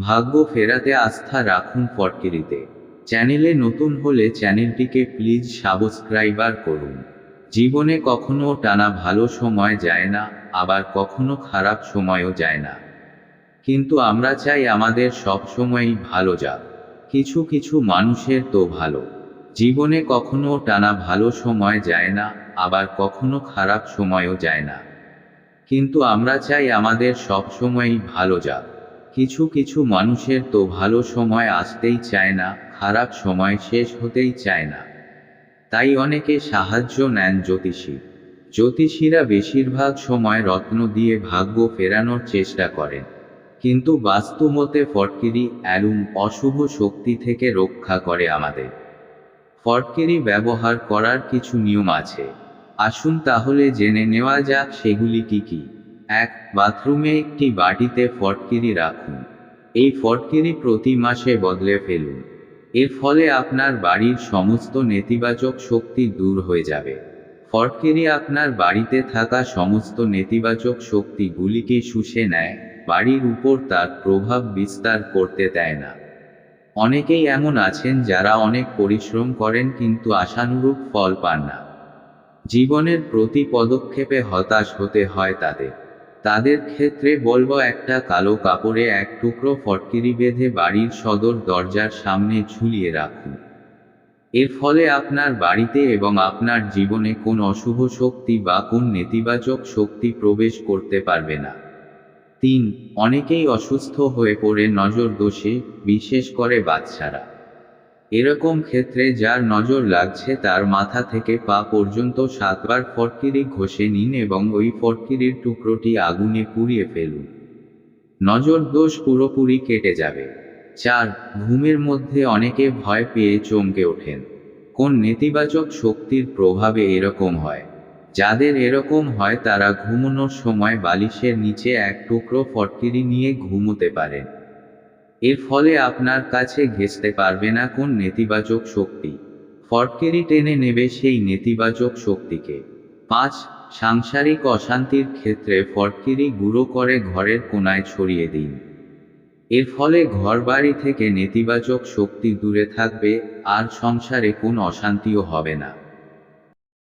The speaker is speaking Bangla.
ভাগ্য ফেরাতে আস্থা রাখুন ফটকিরিতে চ্যানেলে নতুন হলে চ্যানেলটিকে প্লিজ সাবস্ক্রাইবার করুন। জীবনে কখনো টানা ভালো সময় যায় না, আবার কখনো খারাপ সময়ও যায় না। কিন্তু আমরা চাই আমাদের সব সময়ই ভালো যাক। কিছু কিছু মানুষের তো ভালো। জীবনে কখনো টানা ভালো সময় যায় না, আবার কখনো খারাপ সময়ও যায় না। কিন্তু আমরা চাই আমাদের সব সময়ই ভালো যাক। কিছু কিছু মানুষের তো ভালো সময় আসতেই চায় না, খারাপ সময় শেষ হতেই চায় না। তাই অনেকে সাহায্য নেন জ্যোতিষী। জ্যোতিষীরা বেশিরভাগ সময় রত্ন দিয়ে ভাগ্য ফেরানোর চেষ্টা করেন। কিন্তু বাস্তুমতে ফটকিরি অ্যালুম অশুভ শক্তি থেকে রক্ষা করে আমাদের। ফটকিরি ব্যবহার করার কিছু নিয়ম আছে। আসুন তাহলে জেনে নেওয়া যাক সেগুলি কি কি। এক বাথরুমে একটি বাটিতে ফটকিরি রাখুন। এই ফটকিরি প্রতি মাসে বদলে ফেলুন। এর ফলে আপনার বাড়ির সমস্ত নেতিবাচক শক্তি দূর হয়ে যাবে। ফটকিরি আপনার বাড়িতে থাকা সমস্ত নেতিবাচক শক্তিগুলিকে শুষে নেয়, বাড়ির উপর তার প্রভাব বিস্তার করতে দেয় না। অনেকেই এমন আছেন যারা অনেক পরিশ্রম করেন কিন্তু আশানুরূপ ফল পান না। জীবনের প্রতি পদক্ষেপে হতাশ হতে হয় তাদের। তাদের ক্ষেত্রে বলব একটা কালো কাপড়ে এক টুকরো ফটকিরি বেঁধে বাড়ির সদর দরজার সামনে ঝুলিয়ে রাখুন। এর ফলে আপনার বাড়িতে এবং আপনার জীবনে কোন অশুভ শক্তি বা কোন নেতিবাচক শক্তি প্রবেশ করতে পারবে না। তিন, অনেকেই অসুস্থ হয়ে পড়ে নজর দোষে বিশেষ করে বাচ্চারা। এরকম ক্ষেত্রে যার নজর লাগছে তার মাথা থেকে পা পর্যন্ত সাতবার ফটকিরি ঘষে নিন এবং ওই ফটকিরির টুকরোটি আগুনে পুড়িয়ে ফেলুন। নজর দোষ পুরোপুরি কেটে যাবে। চার, ঘুমের মধ্যে অনেকে ভয় পেয়ে চমকে ওঠেন। কোন নেতিবাচক শক্তির প্রভাবে এরকম হয়? যাদের এরকম হয় তারা ঘুমনোর সময় বালিশের নিচে এক টুকরো ফটকিরি নিয়ে ঘুমোতে পারেন। এর ফলে আপনার কাছে ঘেঁচতে পারবে না কোন নেতিবাচক শক্তি। ফটকেরি টেনে নেবে সেই নেতিবাচক শক্তিকে। পাঁচ, সাংসারিক অশান্তির ক্ষেত্রে ফটকিরি গুঁড়ো করে ঘরের কোনায় ছড়িয়ে দিন। এর ফলে ঘরবাড়ি থেকে নেতিবাচক শক্তি দূরে থাকবে, আর সংসারে কোন অশান্তিও হবে না।